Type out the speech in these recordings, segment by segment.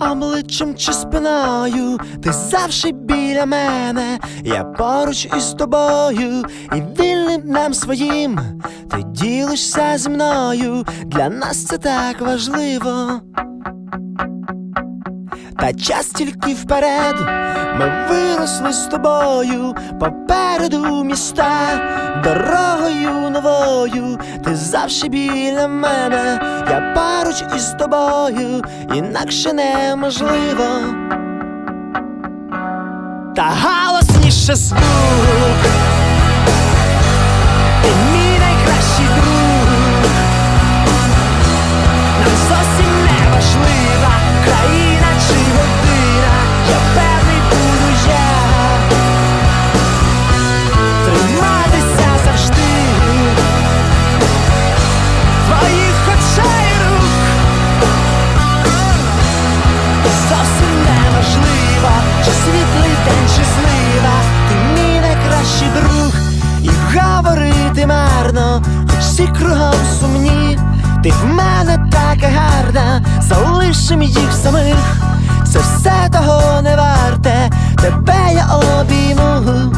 обличчям чи спиною, ти завжди біля мене, я поруч із тобою, і вільним нам своїм, ти ділишся зі мною, для нас це так важливо. Та час тільки вперед, ми виросли з тобою, попереду міста, дорогою новою, ти завжди біля мене, я поруч із тобою, інакше неможливо. Та галосніше звук, ти всі кругом сумні, ти в мене така гарна, залишим їх самих, це все того не варте, тебе я обійму.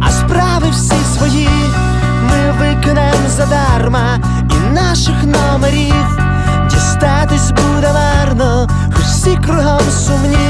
А справи всі свої ми виконаємо задарма, і наших номерів дістатись буде марно, хоч всі кругом сумні,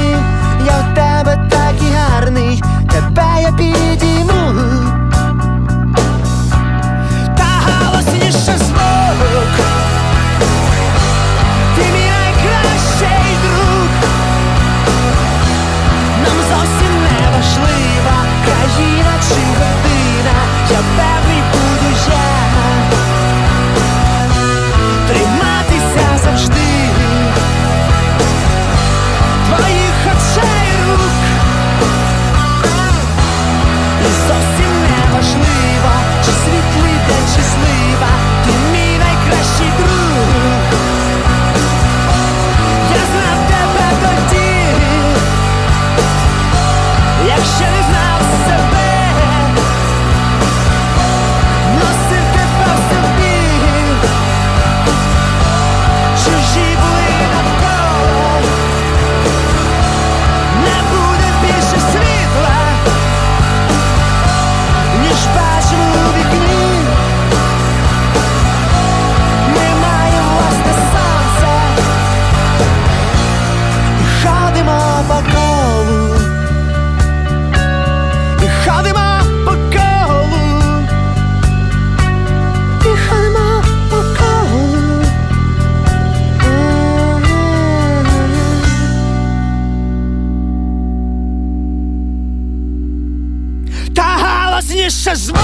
Та галасніше звук,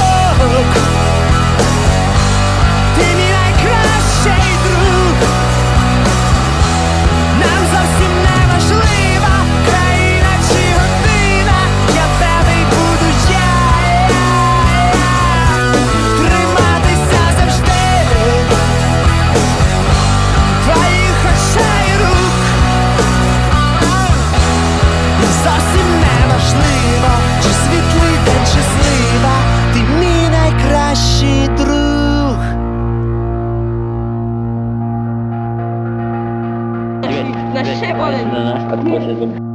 Ще болить.